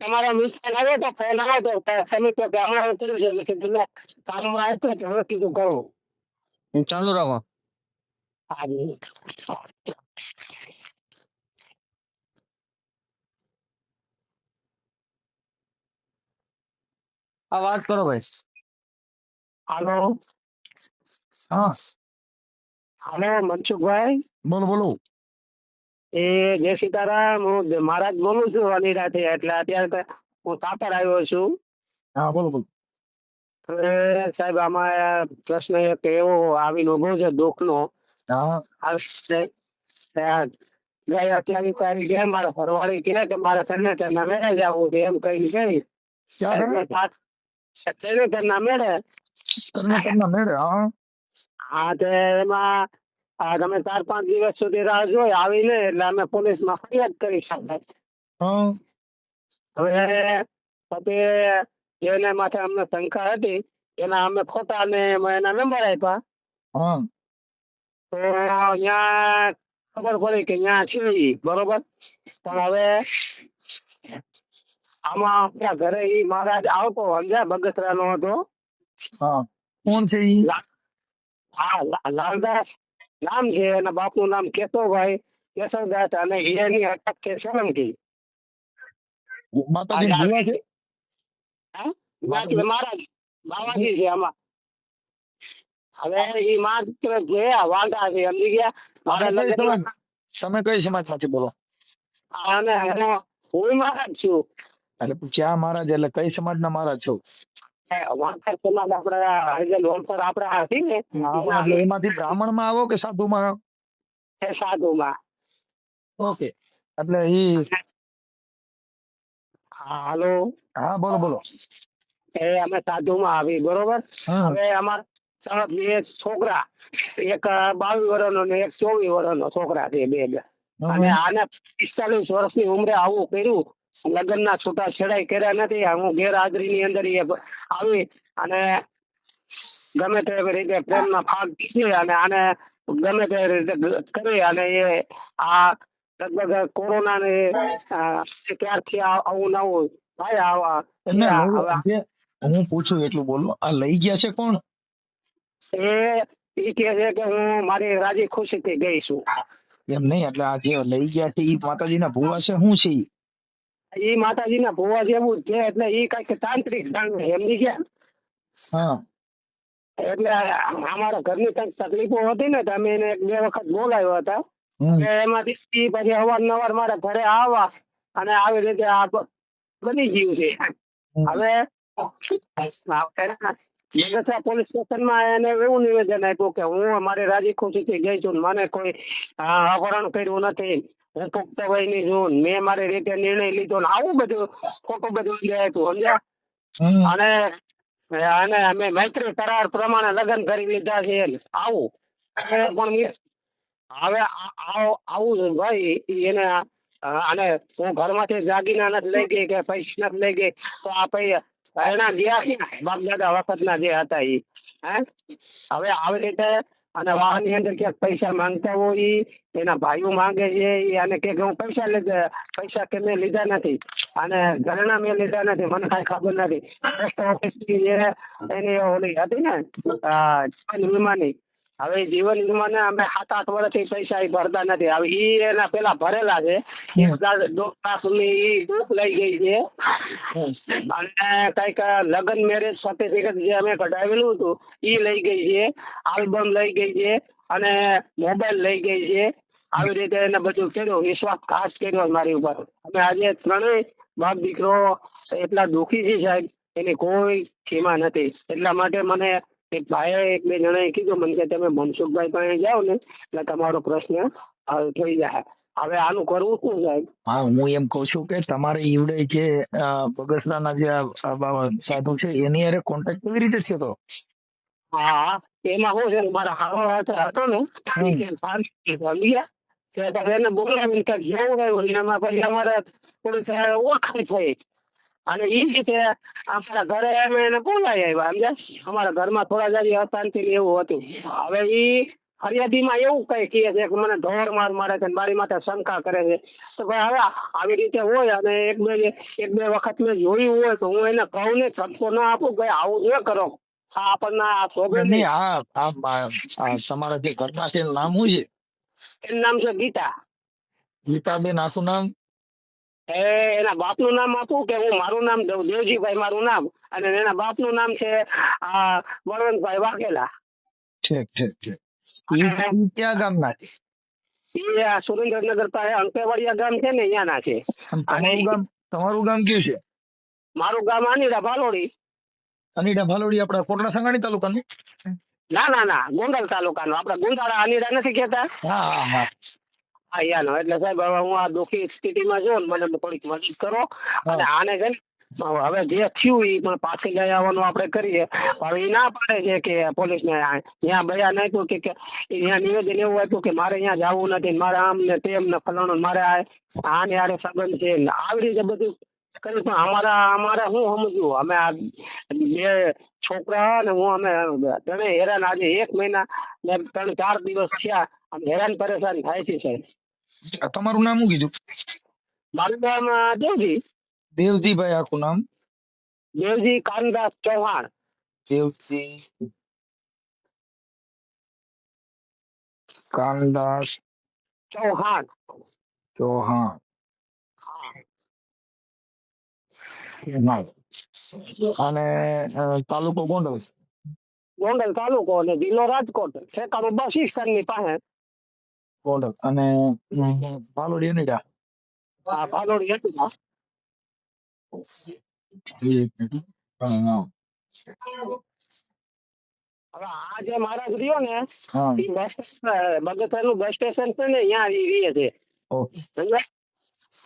તમારો મિત્ર આવ્યો તો ફોન આવ્યો તો કે તમે તો કે હમણાં કર્યું છે મેં કીધું લે તારું આવ્યો તો હવે કીધું કહું હું ચાલુ રાખો હા જી. આ વાત કરો ભાઈ હાલો હા હાલો મનસુખભાઈ બોલો બોલો. એ જય સીતારામ હું મહારાજ બોલું છું અનિરાથી એટલે અત્યારે હું તાપર આવ્યો છું. હા બોલો બોલો. સાહેબ આમાં પ્રશ્ન એક એવો આવીને ઊભો છે દુઃખનો. ગઈ અત્યારે આવી ગયા મારા ફરવાડી કહે કે મારે ત્યાં મેળે જવું છે એમ કહી ગઈ ત્યાં મેળે તમને તમને મેળે હા? તે એમાં આ તમે ચાર પાંચ દિવસ સુધી રાહ જોઈ આવીને એટલે અમે પોલીસમાં ફરિયાદ કરી શકાય હવે પછી જેને માથે અમને શંકા હતી એના અમે ખોટા ને એના નંબર આપ્યા. તો અહીંયા ખબર પડી કે અહીંયા છે બરોબર? પણ હવે આમાં આપણા ઘરે મારા મહારાજ આવતો સમજ્યા? બગસરાનો હતો. હા કોણ છે ઈ હા લાલદાસ નામ છે એના બાપનું નામ કેતોભાઈ કેશવદાસ અને હીરાની અટક છે સોલંકી માતાજી આ- છે મહારાજ બાવાજી છે આમાં હવે એ માત્ર ગયા વાંધા છે સમજી ગયા તમે કઈ સમાજ સમાજ સાચી બોલો અને એનો હું મહારાજ છું એટલે ક્યાં મહારાજ એટલે કઈ સમાજના મહારાજ છો ને એમાંથી બ્રાહ્મણમાં આવો કે સાધુ માં ઓકે એટલે ઈ હા હાલો. હા બોલો બોલો. એ અમે સાધુમાં આવી બરોબર? હવે અમાર બે છોકરા એક બાવીસ વર્ષનો ને એક ચોવીસ વર્ષનો છોકરા છે બે બે અને આને પિસ્તાલીસ વર્ષની ઉંમરે આવું કર્યું લગ્નના છૂટા છેડાઈ કર્યા નથી. હું ગેરહાજરીની અંદર એ આવી અને ગમે તે રીતે પ્રેમના ભાગ છે અને આને ગમે તે રીતે કરી અને એ આ લગભગ કોરોના ને ક્યારથી આવું નવું ભાઈ આવા હું- હું પૂછું એટલું બોલું. આ લઈ ગયા છે કોણ? એ ઈ કહે છે કે હું મારી રાજી ખુશીથી ગઈ છું. એમ નહીં એટલે આ જે લઈ ગયા છે ઈ માતાજીના ભૂવા છે શું છે ઈ? ઈ માતાજીના ભોવા જેવું છે એટલે ઈ કંઈક તાંત્રિક ઢંગ છે, એટલે અમારા ઘરની કંઈક તકલીફો હતી ને તમે એને બે વખત બોલાવ્યો હતા. એમાંથી પછી અવારનવાર મારા ઘરે આવવા અને આવી રીતે આ બની ગયું છે. હવે પોલીસ સ્ટેશનમાં એને એવું નિવેદન આપ્યું કે હું અમારી રાજી ખુશીથી ગઈ છું મને કોઈ અપહરણ કર્યું નથી. હું પુખ્ત વયની છું ને મેં મારી રીતે નિર્ણય લીધો ને આવું બધું ખોટું બધું હતું સમજ્યા? અને અને અમે મૈત્રી કરાર પ્રમાણે લગ્ન કરી લીધા છે આવું. પણ હવે આવું ભાઈ એને અને હું ઘરમાંથી જાગીના નથી લઈ ગઈ કે પૈસા નથી લઈ ગઈ તો આ ભાઈ એના ગયા બાપ દાદા વખતના જે હતા એ હે? હવે આવી રીતે અને વાહનની અંદર ક્યાંક પૈસા માંગતા હોય એના ભાઈઓ માંગે છે અને કે હું પૈસા લીધા, પૈસા કે મેં લીધા નથી. અને ઘરેણા મેં લીધા નથી, મને કાંઈ ખબર નથી. એની ઓલી હતી ને વીમાની. હવે જીવન વીમાને અમે સાત આઠ વર્ષથી પૈસા ઈ ભરતા નથી. હવે ઈ એના પેલા ભરેલા છે. લઈ ગઈ છે. અને કંઈક લગ્ન મેરેજ સર્ટિફિકેટ જે અમે કઢાવેલું હતું ઈ લઈ ગઈ છે. આલ્બમ લઈ ગઈ છે. અને મોબાઈલ લઈ ગઈ છે. આવી રીતે એને બધું કર્યું. વિશ્વાસ ખાસ કર્યો મારી ઉપર. અને આજે ત્રણેય બાપ દીકરો એટલા દુઃખી છે સાહેબ. એની કોઈ સીમા નથી. એટલા માટે મને એક ભાઈએ એક બે જણાએ કીધું મને કે તમે મનસુખભાઈ પાસે જાઓ ને એટલે તમારો પ્રશ્ન હલ થઈ જાય. હવે આનું કરવું શું સાહેબ? હા હું એમ કહું છું કે તમારે ઈવડે જે પગસરાના જે સાધુ છે એની અરે કોન્ટેક્ટ કેવી રીતે થયો તો? હા એમાં શું છે મારા હારો હાથ હતો ને? કે એને બોલાવીને કંઈક જેવું ગયું એમાં પછી અમારે થોડી ઓળખાણ થઈ. અને એ રીતે આપણા ઘરે અમે એને બોલાવી આવ્યા? સમજ્યા અમારા ઘરમાં થોડા જારી અશાંતિ એવું હતું. હવે એ ફરિયાદીમાં એવું કઈ કહે છે કે મને ઢોર માર મારે છે મારી માથે શંકા કરે છે. તો ભાઈ હવે આવી રીતે હોય અને એક બે એક બે વખત મેં જોયું હોય તો હું એને કહું ને છટકો ના આપું કે આવું ન કરો. આપણને આ શોભે નહીં. આ તમારા જે ઘરના છે નામ શું છે? એનું નામ છે ગીતા. ગીતાબેન આસુ નામ? એ એના બાપનું નામ આપું કે હું મારું નામ દઉં દેવજીભાઈ મારું નામ અને એના બાપનું નામ છે આ બળવંતભાઈ વાઘેલા. ઠીક ઠીક ઈ ક્યાં ગામના છે? એ આ સુરેન્દ્રનગર પાસે અંકેવાડિયા ગામ છે ને અહીંયાના છે. અને તમારું ગામ તમારું ગામ કયું છે? મારું ગામ અનિડા ભાલોડી. અનીડા ભાલોડી આપણા કોટડા સંગાણી તાલુકાનું? ના ના ના ગોંડલ તાલુકાનો. આપણે ગુંદાળા અનિડા નથી હા હા. અહીંયાનો એટલે સાહેબ હવે હું આ દુઃખી સ્થિતિમાં છું ને મને થોડીક મદદ કરો. અને આને છે ને હવે જે થયું એ પણ પાછી લઈ આવવાનું આપણે કરીએ. હવે એ ના પાડે છે કે પોલીસને ત્યાં બયા નાખ્યું કે કે અહીંયા નિવેદન એવું હતું કે મારે અહીંયા જવું નથી મારે આમ ને તેમ ને ફલાણું મારે આ આને આરે સંબંધ છે. આવી રીતે બધું કર્યું પણ અમારા અમારે હું સમજવું? અમે આ બે છોકરા ને હું અમે ત્રણે હેરાન આજે એક મહિના ને ત્રણ ચાર દિવસ થયા. આમ હેરાન પરેશાન થાય છે સાહેબ. તમારું નામ શું કીધું? મારું નામ દેવજી. દેવજીભાઈ આખું નામ? દેવજી કાનદાસ ચૌહાણ. દેવજી કાનદાસ ચૌહાણ. ચૌહાણ. અને તાલુકો ગોંડલ ગોંડલ તાલુકો અને જિલ્લો રાજકોટ. ઠેકાણું બસની પાસે. ગોંડલ અને ભાલોડ યુનિટા આ ભાલોડી હા. હવે આ જે મહારાજ રહ્યો ને એ બસ બગસરા નું બસ સ્ટેશન છે ને ત્યાં આવી રહી છે.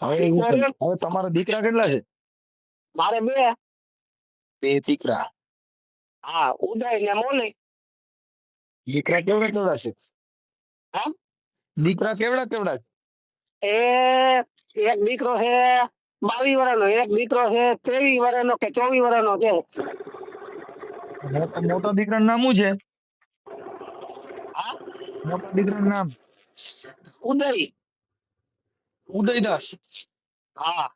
હવે તમારા દીકરા કેટલા છે? મારે બે. બે દીકરા. હા ઉદય ને મોલી દીકરા કેવડા કેવડા છે? હા? દીકરા કેવડા કેવડા એ એક દીકરો છે બાવીસ વર્ષનો એક દીકરો છે ત્રેવીસ વર્ષનો કે ચોવીસ વર્ષનો છે. મોટા દીકરાનું નામ શું છે? હા? મોટા દીકરાનું નામ? ઉદય. ઉદયદાસ. હા.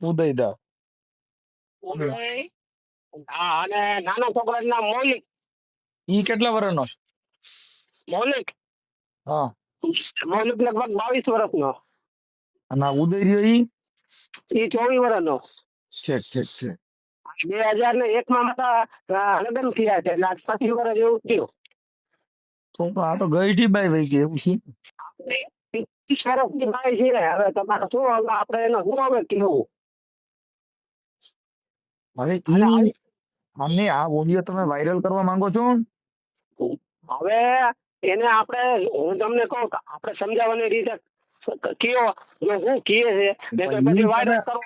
ઉદયદાસ. ઉદય. હા અને નાના છોકરાનું નામ મૌલિક. ઈ કેટલા વર્ષનો છે? મૌલિક. હા. મૌલિક લગભગ બાવીસ વર્ષનો. અને ઉદય રહ્યો ઈ? એ ચોવીસ વર્ષનો. છે છે છે બે હજાર ને એક માં મારા લગ્ન થયા છે આજ વર્ષ એવું થયું. તો તો આ તો ગઈ થી બાઈ વહી ગઈ એવું છે? પચીસ વર્ષ છે હવે તમારે શું હવે આપણે એનો શું હવે કેવું હવે આ ઓડિયો તમે વાયરલ કરવા માંગો છો? હવે એને આપણે હું તમને કહું આપણે સમજાવવાની રીતે કયો જો હું કીએ છે ભાઈ, પછી વાયરલ કરો.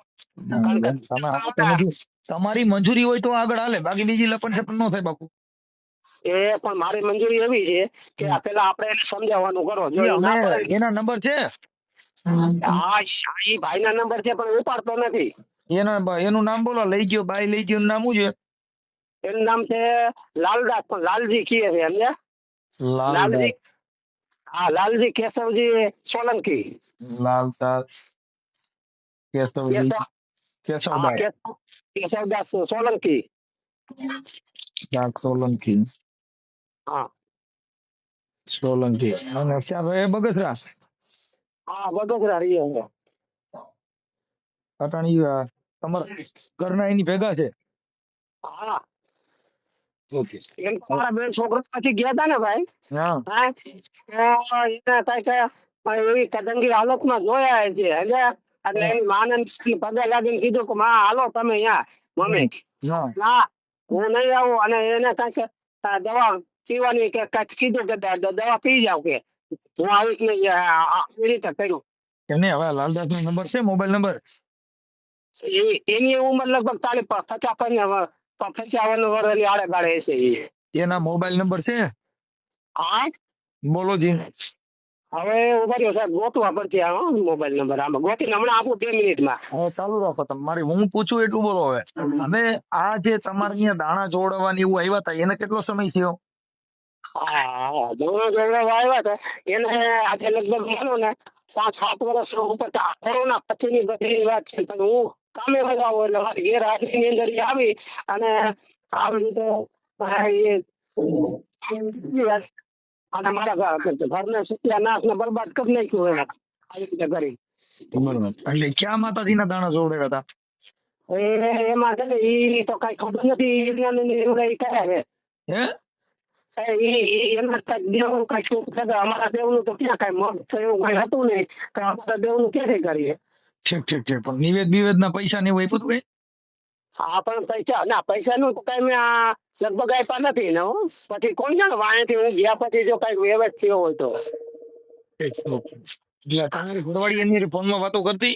તમારી મંજૂરી હોય તો આગળ હાલે બાકી બીજી લપન છપન ન થાય બાપુ. એ પણ મારી મંજૂરી એવી છે કે આ પેલા આપણે એને સમજાવવાનું કરો. જો ના એના નંબર છે? હા ઈ ભાઈના નંબર છે પણ ઉપાડતો નથી. એના એનું નામ બોલો લઈ ગયો ભાઈ લઈ ગયો નામ શું છે? એનું નામ છે લાલદાસ પણ લાલજી કીએ છે સમજ્યા લાલજી હા લાલજી કેશવજી સોલંકી લાલદાસ કેશવજી કેશવભાઈ કેશવદાસ સોલંકી સોલંકી હા સોલંકી અને એ બગસરા હા બગસરા રહીએ હું અટાણી તમારા ઘરના એની ભેગા છે હા મારા બેન છોકરો પછી ગયા હતા ને ભાઈ. તો કઈ કઈ એવી કદંગી હાલતમાં જોયા છે એટલે એટલે એની માને પગે લાગીને કીધું કે માં હાલો તમે અહીંયા મમ્મી. ના હું નહીં આવું. અને એને કંઈક દવા પીવાની કે કંઈક કીધું કે દવા પી જાવ કે. હું આવી નહીં રીતે કર્યું. એમને હવે લાલદાસ નો નંબર છે મોબાઈલ નંબર? એની એની ઉંમર લગભગ તાલી પચાસ પંચાવન આડે એના મોબાઈલ નંબર છે? હા? બોલો જી. હવે ઊભા રહ્યો સાહેબ ગોતવા પડશે મોબાઈલ નંબર આમાં. ગોતી હમણાં આપું બે મિનિટમાં. હા ચાલુ રાખો તમે. મારી હું પૂછું એટલું બોલો હવે. હવે આ જે તમારે અહીંયા દાણા જોડવાની એવું આવ્યા હતા એને કેટલો સમય થયો? હા દોડો દોડો આવ્યા હતા. એને આજે લગભગ માનો ને સાત સાત વર્ષ ઉપર કોરોના પછીની બધી વાત છે. પણ હું કામે લગાવો એટલે મારી ઘેર અંદર આવી અને આવી રીતે અને મારા ઘરને સુત્યા નાશ ને બરબાદ કરી નાખ્યું એને આવી રીતે કરી. એટલે ક્યાં માતાજીના દાણા જોડેલા હતા? એમાં છે ને ઈ તો કઈ ખબર નથી કઈ કહે છે. અમારા દેવનું તો ક્યાં કઈ મગ થયું કઈ હતું નહીં. તો અમારા દેવનું ક્યાંથી કરીએ? ઠીક ઠીક ઠીક પણ નિવેદ નિવેદ ના પૈસા ને એવું આપ્યું હતું હા પણ પૈસા ના પૈસા નું કઈ મેં લગભગ આપ્યા નથી ને. પછી કોઈ જાણે વાણેથી હું ગયા પછી જો કઈ વ્યવસ્થિત થયો હોય તો. એટલે તમારી ઘરવાળી એની ફોનમાં વાતો કરતી?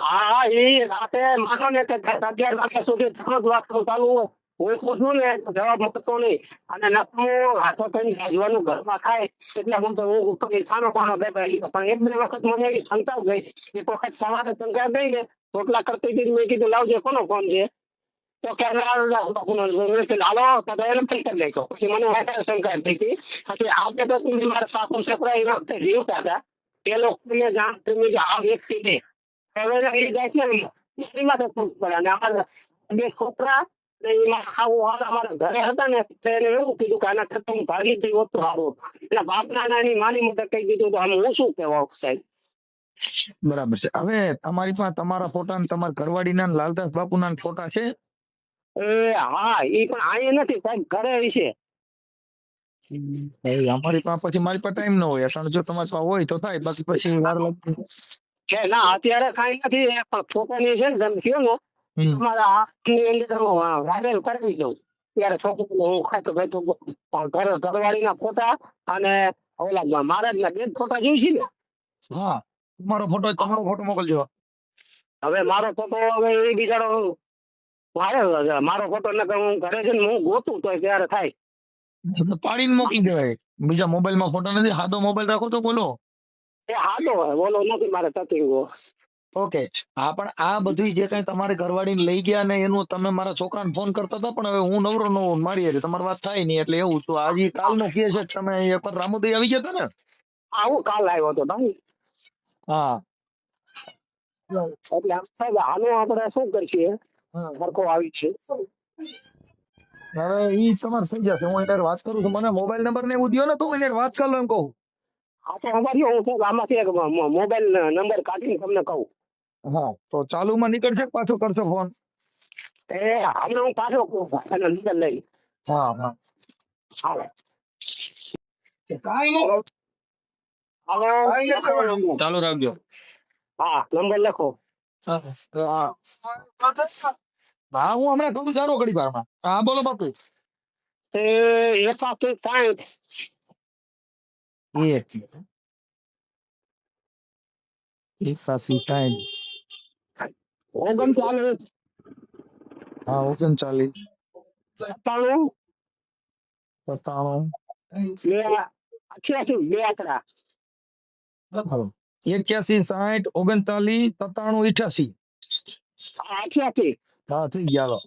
હા હા એ રાતે માનો ને કે અગિયાર વાગ્યા સુધી ત્રણ જ વાત ચાલુ. હું પૂછું ને તો જવાબ આપતો નહીં. અને નકરું હાથો કરીને ગાજવાનું ઘરમાં ખાય એટલે હું તો હું સાનો પાનો બે પણ એક બે વખત મને એવી શંકા ગઈ એક વખત સવારે શંકા ગઈ ને રોટલા કરતી હતી મેં કીધું, લાવજે, કોનો ફોન છે? તો કે હાલો તો એને ફિલ્ટર લેજો પછી મને વધારે શંકા થઈ હતી પછી આજે તો તું મારા સાસુ છોકરા એ વખતે જીવતા હતા તે લોકોને જાણ તમે કે આ વ્યક્તિ છે હવે એ જાય છે ને એમાં તો ખુશ પડે. અને અમારા બે છોકરા અમારા ઘરે હતા ને એને એવું કીધું કે આના થતું હું ભાગી જઈ હોત સારું એટલે બાપના નાની માની મોટા કહી દીધું તો આમ હું શું કહેવા સાહેબ બરાબર છે. હવે તમારી પાસે તમારા ફોટા ને તમારા ઘરવાળીના ને લાલદાસ બાપુના ને ફોટા છે? એ હા એ પણ અહીંયા નથી સાહેબ ઘરે છે. અમારી પાસે પછી મારી પાસે ટાઈમ ન હોય. અસણ જો તમારી પાસે હોય તો થાય બાકી પછી વાર લાગે ના અત્યારે કાંઈ નથી પણ છોકરાની છે ને તમે ને હમ. તમારા હાથની અંદર વાયરલ કરી દઉં. ત્યારે છોકરી હું ખાતો ખાતો ઘર ઘરવાળીના ફોટા અને ઓલા મહારાજના બે ફોટા જોઈ છે ને? હા. તમારો ફોટો તમારો ફોટો મોકલજો. હવે મારો ફોટો હવે એ બિચારો વાયરલ મારો ફોટો ન હું ઘરે છે ને હું ગોતું તો ત્યારે થાય. પાડીને મૂકી દેવાય. બીજા મોબાઈલમાં ફોટો નથી. હાદો મોબાઈલ રાખો તો બોલો. એ હાલો બોલો નથી મારે તકલીફો ઓકે. હા પણ આ બધું જે કઈ તમારે ઘરવાળીને લઈ ગયા ને એનું તમે મારા છોકરાને ફોન કરતા હતા પણ હવે હું નવરો નવ હોઉં, મારી હારે. તમારી વાત થાય નહીં એટલે એવું તો આજે કાલનો કેસ છે તમે એકવાર રામોદય આવી ગયા હતા ને? આવું કાલ આવ્યો હતો તમે? હા. એટલે આમ સાહેબ આનો આપણે શું કરીએ? સરખો આવી છે. હવે ઈ સમાર થઈ જશે. હું એને વાત કરું છું. મને મોબાઈલ નંબર ને એવું દો ને તો એને વાત કરું એમ કહું. હા તો અમારી હું આમાંથી એક મોબાઈલ નંબર કાઢીને તમને કહું. હા તો ચાલુમાં નીકળશે પાછો કરશો ફોન એ હમણાં હું પાછો નંબર લઈ. હા હા. હાલો. હાલો ચાલુ રાખજો. હા નંબર લખો. હા હા હું હમણાં ઘણું સારો ઘડી વારમાં હા બોલો બાપુ. એ એક સાથે સાઠ એક એક સાસી ટાઈમ ઓગણચાલીસ હા ઓગણચાલીસ. સત્તાણું. સત્તાણું. બે અઠ્યાસી બે આંકડા. એક્યાસી સાઠ ઓગણચાલીસ સત્તાણું અઠ્યાસી. અઠ્યાસી હા થઈ ગયા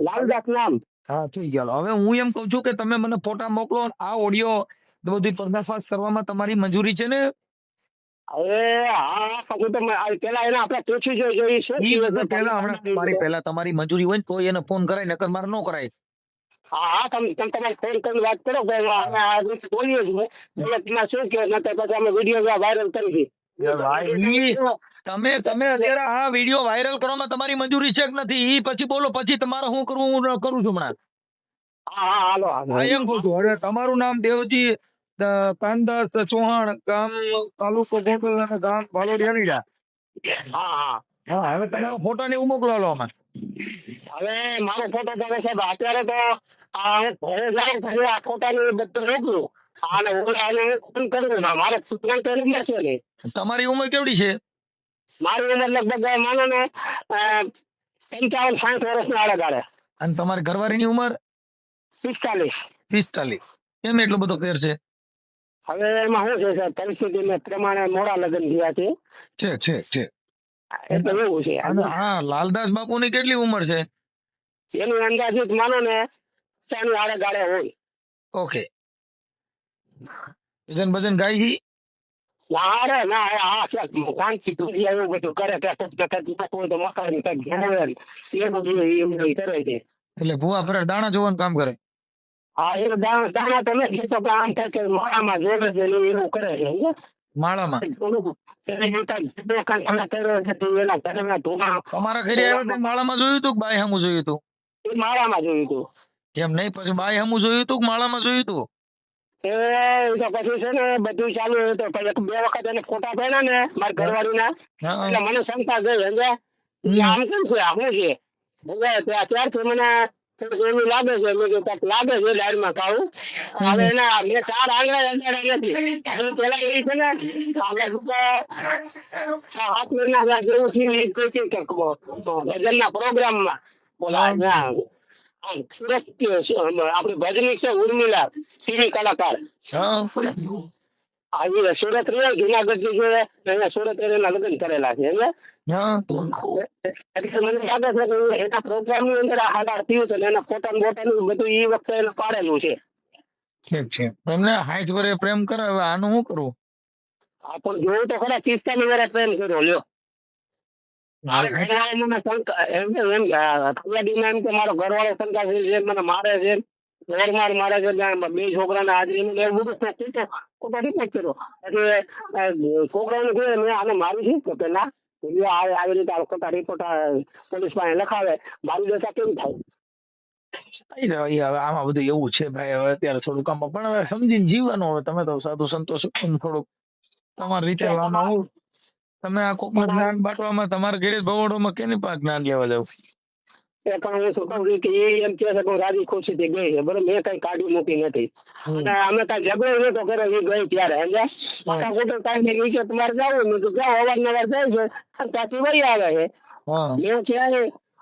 લાલ નામ. હા થઈ ગયા હવે હું એમ કઉ છું કે તમે મને ફોટા મોકલો આ ઓડિયો બધી પર્દાફાશ કરવામાં તમારી મંજૂરી છે ને? તમારી મંજૂરી હોય તો એને ફોન કરાય નકર મારે ન કરાય. હા હા તમે તમે તમારે ફોન કરીને વાત કરો કે અમે આ રીતે બોલીએ છીએ. એટલે શું કહે? પછી અમે વીડિયો વાયરલ કરી દઈએ. તમે તમે અત્યારે આ વીડિયો વાયરલ કરવામાં તમારી મંજૂરી છે કે નથી? ઈ પછી બોલો પછી તમારે શું કરવું હું કરું છું હમણાં? તમારું નામ દેવજી કાનદાસ ચૌહાણ ગામ તાલુકો ગોંડલ અને ગામ ભાલોડિયા હા હા. હા હવે તમે ફોટો ને મોકલો લો આમાં. હવે મારો ફોટો તમે સાહેબ અત્યારે તો આ ઘરે જાય ઘરે આ ફોટાનું બધું મોકલું. અને ઓલાને ફોન કર્યો મારે સૂચના તો નથી છે ને. તમારી ઉંમર કેવડી છે? મારી ઉંમર લગભગ માનો ને પંચાવન સાઠ વર્ષના આડે ગાળે અને તમારી ઘરવાળીની ઉંમર? પિસ્તાલીસ. પિસ્તાલીસ. કેમ એટલો બધો ફેર છે? હવે એમાં શું છે સાહેબ પરિસ્થિતિને પ્રમાણે મોડા લગ્ન થયા છે. છે છે છે. એટલે એવું છે. હા લાલદાસ બાપુની કેટલી ઉંમર છે? એનું અંદાજિત માનો ને ચાનું આડે ગાળે હોય. ઓકે. ભજન ભજન છે ના અરે ના આ સાહેબ વાંચી તું એવું બધું કરે કે ખૂબમાં કોઈ તો મકાન કંઈક ઘેરે શેર જોઈએ એવું કરે છે. એટલે ભૂવા ફરે દાણા જોવાનું કામ કરે? હા એ દાણા તમે આમ થાય કે માળામાં જોડે એવું કરે છે તો ઘરે આવ્યો તો જોયું હતું બાય હમું જોયું હતું માળામાં જોયું હતું કેમ નહીં? પછી બાય હમું જોયું હતું કે માળામાં જોયું હતું એ તો પછી છે ને બધું ચાલુ તો પછી બે વખત એને ફોટા પડ્યા ને મારા ઘરવાળીના. ના એટલે મને શંકા ગઈ. સમજે ઈ આમ કેમ છે આમ છે ત્યાં ત્યારથી મને એવું લાગે છે મેં કીધું કાંઈક લાગે છે લાઈનમાં કાળું હવે એના મેં ચાર આંગળા અંગાડા નથી. પેલા એવી છે ને આપણે આ હાથ મહિના જેવું થયું એ કહે છે ભજનના પ્રોગ્રામમાં. બોલા ના આમ સુરત કે શું, આપણી ભજની છે ઉર્મિલા સિવિલ કલાકાર. આવી સુરત રહ્યો જુનાગઢથી જોડે સુરત એના લગ્ન કરેલા છે એટલે મને લાગે છે કે એના પ્રોગ્રામની અંદર આ હાલાર થયું હતું એના ફોટા ને બધું એ વખતે એને પાડેલું છે. ઠીક છે. એમને હાઈટ વરે પ્રેમ કરે હવે આનું શું કરવું? આ પણ જોયું તો ખરા પિસ્તાલીસ વરે પ્રેમ કર્યો લ્યો. મારે ઘરવાળો છે મને મારે છે ઘરમાર મારા ઘર બે છોકરાને હાજરી એવું બધું તો રિપોર્ટ કર્યો? એટલે આ છોકરાઓને કહ્યું મેં આને મારું શું તો પેલા આવી રીતે ખોટા રિપોર્ટ પોલીસ પાસે લખાવે મારી જતા કેમ થાય? આમાં બધું એવું છે ભાઈ હવે અત્યારે થોડું કામ પણ હવે સમજીને જીવવાનું હવે તમે તો સાધુ સંતોષ થોડુંક. તમારી રીતે આમાં હું તમે આ કોક જ્ઞાન બાટવામાં તમારા ઘેરે ભવડોમાં કેની પાસે જ્ઞાન લેવા જાવ? એ પણ હું શું કહું કે એ એમ કે છે કે રાજી ખુશી થી ગઈ છે. બરોબર મેં કઈ કાઢી મૂકી નથી. અને અમે કઈ ઝઘડો નતો કરે એ ગઈ ત્યારે સમજ્યા? માથા કુટર કાંઈ નહીં નીચે તમારે જાવ. મેં તો જાઓ અવારનવાર જાય છે ત્યાંથી વળી આવે છે. હા. મેં છે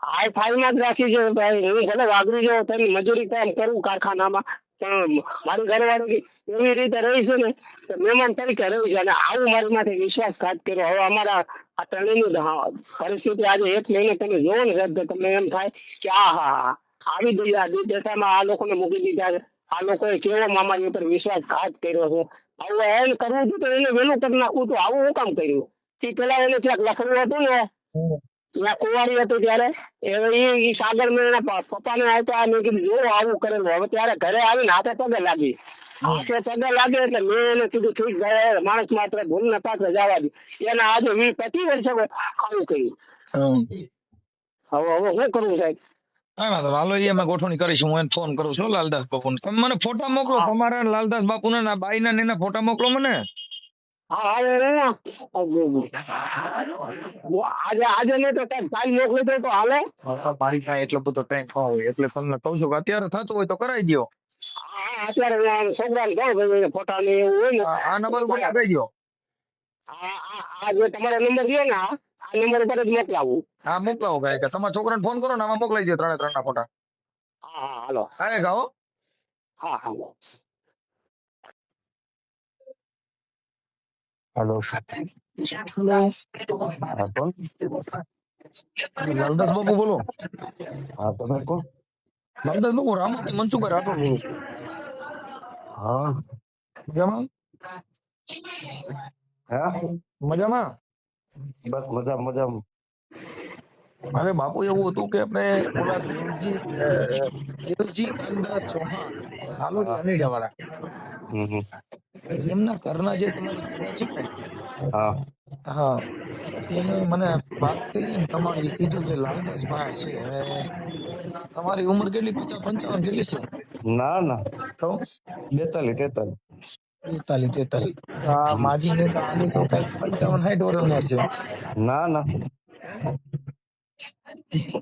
હાઈ ફાઈ માં જ રાખી છે. હું ભલે વાગરી જાઉં તેની મજૂરી કામ કરું કારખાનામાં. પણ મારી ઘરવાળી એવી રીતે રહીશું છે ને મહેમાન તરીકે રહ્યું છે. અને આવું મારી માટે વિશ્વાસઘાત કર્યો. હવે અમારા આ ત્રણેયની હા, પરિસ્થિતિ આજે એક મહિને તમે જોવો ને સાહેબ તમને એમ થાય કે આ હા આવી આવી આ દેખામાં આ લોકોને મૂકી દીધા આ લોકોએ કેવો મામાજી ઉપર વિશ્વાસઘાત કર્યો છે. હવે એમ કરવું હતું તો એને વહેલું કરી નાખવું તો આવું હું કામ કર્યું? તે પેલા એને ક્યાંક લખેલું હતું ને? ત્યાં કુંવારી હતું ત્યારે. એ સાગર મેં એના પ- પપ્પાને આવતા મેં કીધું જો આવું કરેલું. હવે ત્યારે ઘરે આવીને હાથે પગે લાગી. હાથે પગે લાગે એટલે મેં એને કીધું ઠીક ગયા માણસ માત્ર ભૂલ ને પાત્ર જવા દે. એના આજે વી પચીસ વર્ષે ખાવું કર્યું. હવે હવે શું કરવું સાહેબ? ના તો અમે ગોઠવણી કરીશું હું એને ફોન કરું છું લાલદાસ બાપુ તમે મને ફોટા મોકલો તમારા લાલદાસ બાપુ ના બાઈ ના એના ફોટા મોકલો મને. આજે આજે નહીં તો કંઈક કાલ મોકલી દે તો હાલે. મારી એટલો બધો ટાઈમ હોય એટલે તમને કહું છું કે અત્યારે થતું હોય તો કરાવી દો અત્યારે ભાઈ ફોટા ને એવું હોય ને. આ આ નંબર ઉપર લગાવી દો આ આ- આ જે તમારો નંબર છે ને આ આ નંબર ઉપર જ મોકલાવું. હા મોકલાવો કે તમારા છોકરાને ફોન કરો ને આમાં મોકલાઈ દો ત્રણે ત્રણ ના ફોટા. હા હા હાલો. હા ગાઓ હા હા હેલો. લાલદાસ બાબુ બોલો. હા તમે કોણ લાલદાસ બાપુ રામોથી મનસુખ રાઠોડ બોલું હા મજામાં હા મજામાં બસ મજા મજા હવે બાપુ એવું હતું કે આપણે ઓલા દેવજી દેવજી કાનદાસ ચૌહાણ હાલોડી અનેડા વાળા. એમના ઘરના જે તમારી ગયા છે ને હા હા એને મને વાત કરી ને તમારે કીધું કે લાલદાસ ભાઈ છે હવે તમારી ઉંમર કેટલી? પચાસ પંચાવન કેટલી છે? ના ના. તો? બેતાલીસ તેતાલીસ. બેતાલીસ તેતાલીસ. આ માજી ને તો આની તો કઈ પંચાવન સાઠ વર્ષ ઉંમર છે. ના ના.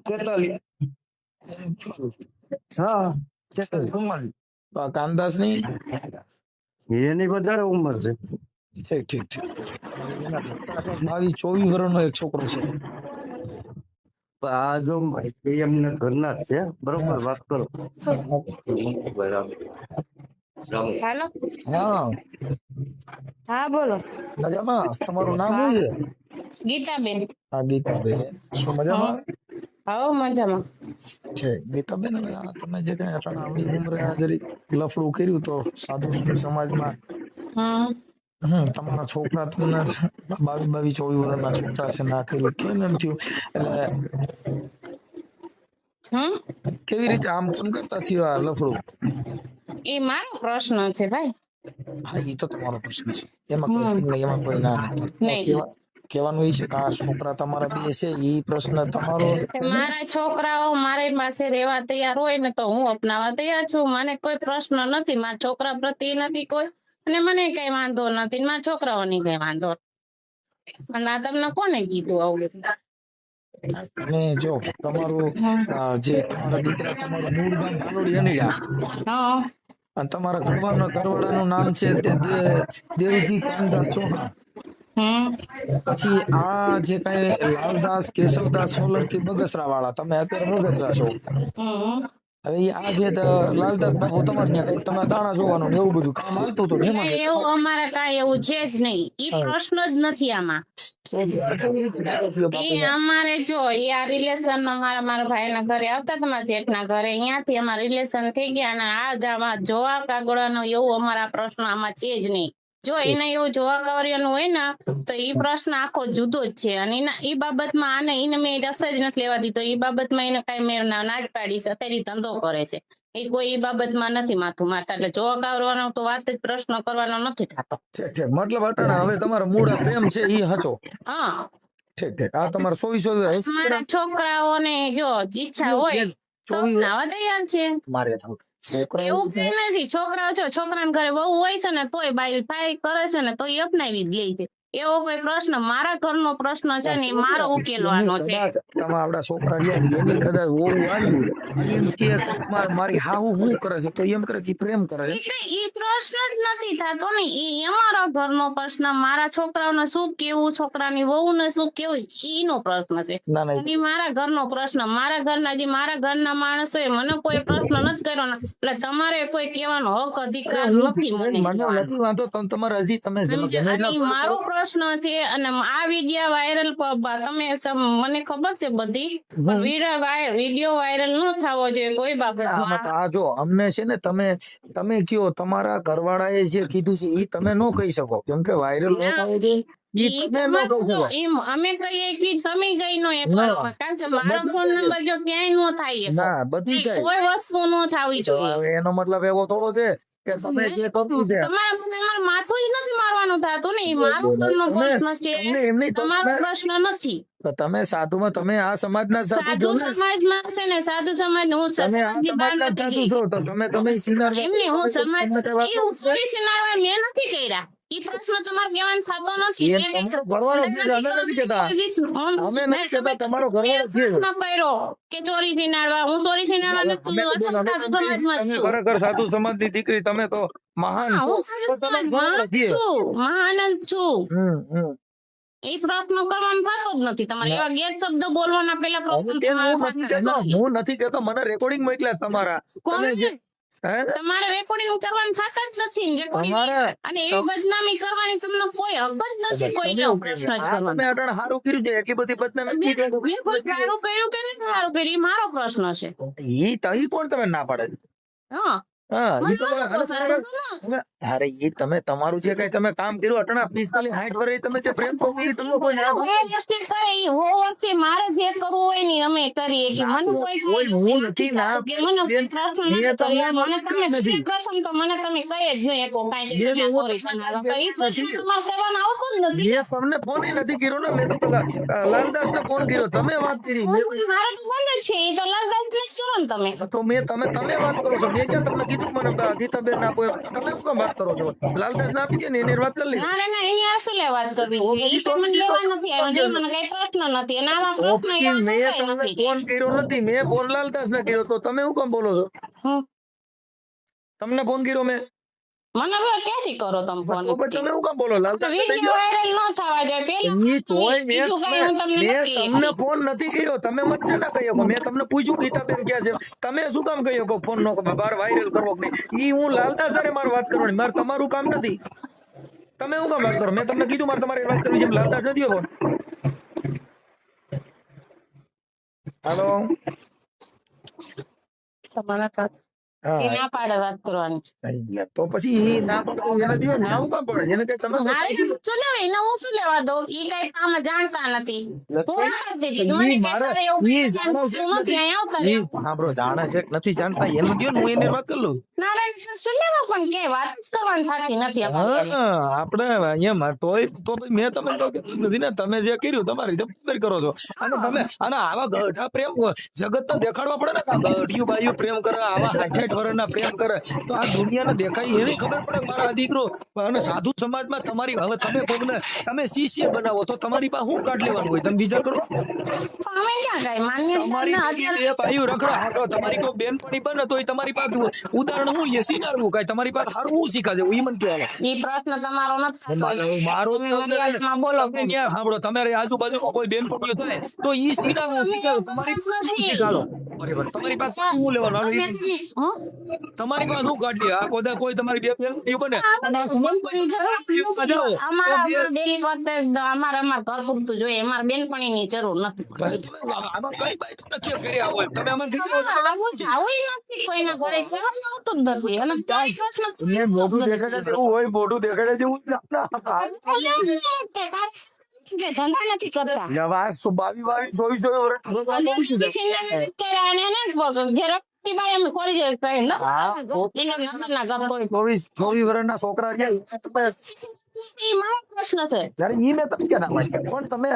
તેતાલીસ. હા તેતાલીસ. કાનદાસની એની વધારે ઉંમર છે. ઠીક ઠીક ઠીક. એના છોકરા બાવીસ ચોવીસ વર્ષનો એક છોકરો છે. આ જો એમ એમને ઘરના છે બરોબર વાત કરો. હેલો? હા. હા બોલો. મજામાં? તમારું નામ શું છે? ગીતાબેન. હા ગીતાબેન. શું મજામાં? હા મજામાં. છે. ગીતાબેન તમે જે કઈ આવડી ઉંમરે હાજરી લફડું કર્યું તો સાધુ સમાજમાં હમ હમ તમારા છોકરા તમને બાવીસ બાવીસ ચોવીસ વર્ષના છોકરા છે ના કર્યું. કેમ એમ થયું? એટલે કેવી રીતે આમ કેમ કરતા થયો આ લફડું? એ મારો પ્રશ્ન છે ભાઈ. હા એ તો તમારો પ્રશ્ન છે. એમાં કોઈ એમાં કોઈ ના નથી કહેવાનું એ છે કે આ છોકરા તમારા બે છે એ પ્રશ્ન તમારો મારા છોકરાઓ મારી પાસે રહેવા તૈયાર હોય ને તો હું અપનાવવા તૈયાર છું. મને કોઈ પ્રશ્ન નથી. મારા છોકરા પ્રત્યે નથી કોઈ અને મને કઈ વાંધો નથી મારા છોકરાઓને કઈ વાંધો પણ અને આ તમને કોને કીધું આવું અને જો તમારું જે તમારા દીકરા તમારું મૂળ ગામ ભાલોડી અનીડા અને તમારા ઘરવાળાનો ઘરવાળાનું નામ છે તે દેવજી કાનદાસ ચૌહાણ. પછી આ જે કઈ લાલદાસ કેશવદાસ સોલંકી બગસરા વાળા તમે અત્યારે બગસરા છો. હવે આ જે લાલદાસ બાપુ તમારે ત્યાં કઈ તમે દાણા જોવાનું ને એવું બધું કામ હાલતું હતું એમાં એવું અમારે કાંઈ એવું છે જ નહીં. એ પ્રશ્ન જ નથી આમાં? એ અમારે જો એ આ રિલેશન મારા મારા ભાઈના ઘરે આવતા હતા મારા જેઠના ઘરે. અહીંયાથી અમારા રિલેશન થઈ ગયા અને આ જોવા કાગળવાનો એવું અમારા પ્રશ્ન આમાં છે જ નહીં. જો એને એવું જોવા કાગળિયાનું હોય ને તો એ પ્રશ્ન આખો જુદો જ છે. અને એના એ બાબતમાં આને એને મેં રસ જ નથી લેવા દીધો એ બાબતમાં એને કઈ મેં ના જ પાડી છે. અત્યારે ધંધો કરે છે. એ કોઈ એ બાબતમાં નથી માથું મારતા. એટલે જોવા ગવરવાનો તો વાત જ પ્રશ્ન કરવાનો નથી થતો. મતલબ અટાણા હવે તમારો મૂળ પ્રેમ છે એ હચો. હા. ઠીક ઠીક. આ તમારો સોવી સોવી છોકરાઓને જો ઈચ્છા હોય તો નાવા તૈયાર છે. મારે થવું એવું નથી. છોકરાઓ છો છોકરાના ઘરે બહુ હોય છે ને તોય બાઈ ફાઈ કરે છે ને તોય અપનાવી જ લે છે. એવો કોઈ પ્રશ્ન? મારા ઘરનો પ્રશ્ન છે ને મારો ઉકેલવાનો છે. તમે આપડા છોકરા રહ્યા ને એની કદાચ ઓવું આવ્યું અને એમ કે મારી હાહુ હું કરે છે? તો એમ કરે કે પ્રેમ કરે છે. એટલે એ પ્રશ્ન જ નથી થતો ને એ અમારો ઘરનો પ્રશ્ન. મારા છોકરાઓને શું કેવું છોકરાની વહુને શું કેવું ઈનો પ્રશ્ન છે. ના ના ઈ મારા ઘરનો પ્રશ્ન. મારા ઘરના જે મારા ઘરના માણસો એ મને કોઈ પ્રશ્ન નથી કર્યો એટલે તમારે કોઈ કહેવાનો હક અધિકાર નથી મને નથી વાંધો તમે તમારે હજી તમે અને મારો પ્રશ્ન છે અને આ વિડિયો વાયરલ તમે મને ખબર છે બધી વીડિયો વાયરલ ન થવો જોઈએ કોઈ બાબત આ જો અમને છે ને તમે તમે કયો તમારા ઘરવાળાએ જે કીધું છે એ તમે નો કહી શકો. કેમ કે વાયરલ ન થવી જોઈએ. એનો મતલબ એવો થોડો છે કે તમે જે કહ્યું છે તમારા તમારે માથું જ નથી મારવાનું થતું ને મારો ઘરનો પ્રશ્ન છે. તમારો નથી. તો તમે સાધુમાં તમે આ સમાજના સાધુ સાધુ છો સમાજમાં છે ને સાધુ સમાજ હું સમાજની બહાર નથી ગઈ. છો તો તમે એમને હું સમાજ તમે એ હું મેં નથી કર્યા. પ્રશ્ન તમારે કહેવાનો થતો નથી નથી કહેતા. અમે કહેતા, તમારો કે ચોરી થી હું ચોરી થી સાધુ દીકરી તમે તો મહાન મહાન છું. એ પ્રશ્ન કરવાનો થતો જ નથી તમારે એવા ગેરશબ્દ બોલવાના પેલા હું નથી કહેતો મને રેકોર્ડિંગ મોકલ્યા તમારા? તમારે રેકોર્ડિંગ કરવાનું થતા જ નથી અને એવી બદનામી કરવાની તમને કોઈ હક જ નથી કોઈ પ્રશ્ન જ કરવાનો. તમે અટાણે સારું કર્યું છે એટલી બધી બદનામી મેં મેં કોઈ સારું કર્યું કે નહીં સારું કર્યું? એ મારો પ્રશ્ન છે. એ તો ઈ કોણ તમે ના પાડે? હા. હા મને ઈ તો નહોતું અરે પસંદ. તમે- અરે ઈ તમે તમારું જે કઈ તમે કામ કર્યું અટણા પિસ્તાલીસ સાઠ વર્ષે તમે જે પ્રેમ કરો ઈ તમે કોઈ ના એ વ્યક્તિ કરે ઈ હો વ્યક્તિ મારે જે કરવું હોય ને ઈ અમે કરીએ કે મને કોઈ કોઈ હું નથી ના કે મને કોઈ પ્રશ્ન મેં નથી તમને કર્યો. મને તમે નથી. પ્રથમ તો મને તમે કહી જ નહીં શકો કાંઈ કે મેં તમે હું sorry તમને તમારો. તો ઈ પ્રશ્ન નથી. તમારે કરવાનો આવતો જ નથી મેં તમને ફોન નથી કર્યો ને મેં તો પેલા લાલદાસ ને ફોન કર્યો તમે વાત કરી મેં મારે તો બંધ જ છે ઈ તો લાલદાસ ને જ કરો ને તમે તો મેં તમે તમે વાત કરો છો મેં ક્યાં તમને કીધું મને ગીતાબેન ના આપો તમે શું કામ વાત કરો છો? લાલદાસ ના આપી દે ને એની વાત કરી લીધી ના ના અહીંયા શું લેવા વાત કરવી ઈ તો મને લેવા નથી. આવ્યો મને કઈ પ્રશ્ન નથી. અને આમાં પ્રશ્ન મેં તમને ફોન કર્યો નથી. મેં ફોન લાલદાસ ને કર્યો તો તમે શું કામ બોલો છો? તમને ફોન કર્યો મેં? મને હવે ક્યાંથી કરો તમે ફોન તમે શું કામ બોલો? લાલતા વીડિયો વાયરલ ન થવા જોઈએ પેલા તોય મેં બીજું કાંઈ હું તમને મેં નથી તમને કહેતી. ફોન નથી કર્યો. તમે મને છે ને કહી શકો મેં તમને પૂછ્યું ગીતાબેન ક્યાં છે? તમે શું કામ કહી શકો ફોન નો બાર વાયરલ કરવો કે ઈ હું લાલતા સરે મારે વાત કરવાની. મારે તમારું કામ નથી. તમે શું કામ વાત કરો? મેં તમને કીધું મારે તમારી વાત કરવી છે લાલતા નથી ફોન હાલો તમારા કાકા હા એ ના પાડે વાત કરવાની. તો પછી ના પડતો એને દિયો ના હું કામ પડે? એને કઈ તમે મારે શું લેવા એને હું શું લેવા દઉં? ઈ કઈ કામ જાણતા નથી. હું ના કરતી મને કઈ એવું ઈ જાણે છે નથી અહીંયા આવતા હા બ્રો જાણે છે નથી જાણતા? એનું દિયો હું એને વાત કરી? લઉં નારાયણ શું લેવા પણ કે? વાત જ કરવાની થતી નથી અમારી આપણે અહીંયા તોય તો મેં તમને તો નથી ને. તમે જે કર્યું તમારી રીતે કરો છો. અને તમે અને આવા ગઢા પ્રેમ જગત તો દેખાડવા પડે ને ગઢિયું બાયું પ્રેમ કરે આવા હાઠ હાઠ પ્રેમ કરે. તો આ દુનિયાને દેખાય એની ખબર પડે મારા દીકરો અને સાધુ સમાજમાં તમારી હવે તમે પગને તમે શિષ્ય બનાવો તો તમારી પાસે શું કાઢ લેવાનું હોય? તમે બીજા કરો? ભાઈ ક્યાં કઈ તમારી કોઈ બેનપણી બને તોય તમારી પાસે ઉદાહરણ હું એ શીનારવું કાંઈ? તમારી પાસે હારું હું શીખા જેવું ઈ મને કહેવાય. એ પ્રશ્ન તમારો નથી મારો બોલો. ક્યાં સાંભળો? તમારી આજુબાજુ કોઈ બેનપણીઓ થાય તો ઈ સીધા તમારી શીખાડો. તમારી પાસે શું લેવાનું? હં? તમારી પાસે શું કાઢી આ કોદા કોઈ તમારી બે બેનપણીઓ બને? અમારા અમારા daily work જ અમારે અમારા ઘર પૂરતું જોઈએ. અમારે બેનપણીની જરૂર નથી. આમાં કઈ બાઈ તમને ક્યાં કર્યા હોય. તમે આમાં આવું જાવું નથી. કોઈના ઘરે આવતું જ નથી. અને કોઈ પ્રશ્ન તમને મોઢું દેખાડે જેવું હોય મોઢું દેખાડે જેવું જ ના. કે ધંધા નથી કરતા. યવા સો બાવી બાવી ચોવીસ ચોવીસ ચોવીસ ચોવીસ વર્ષના છોકરા પણ તમે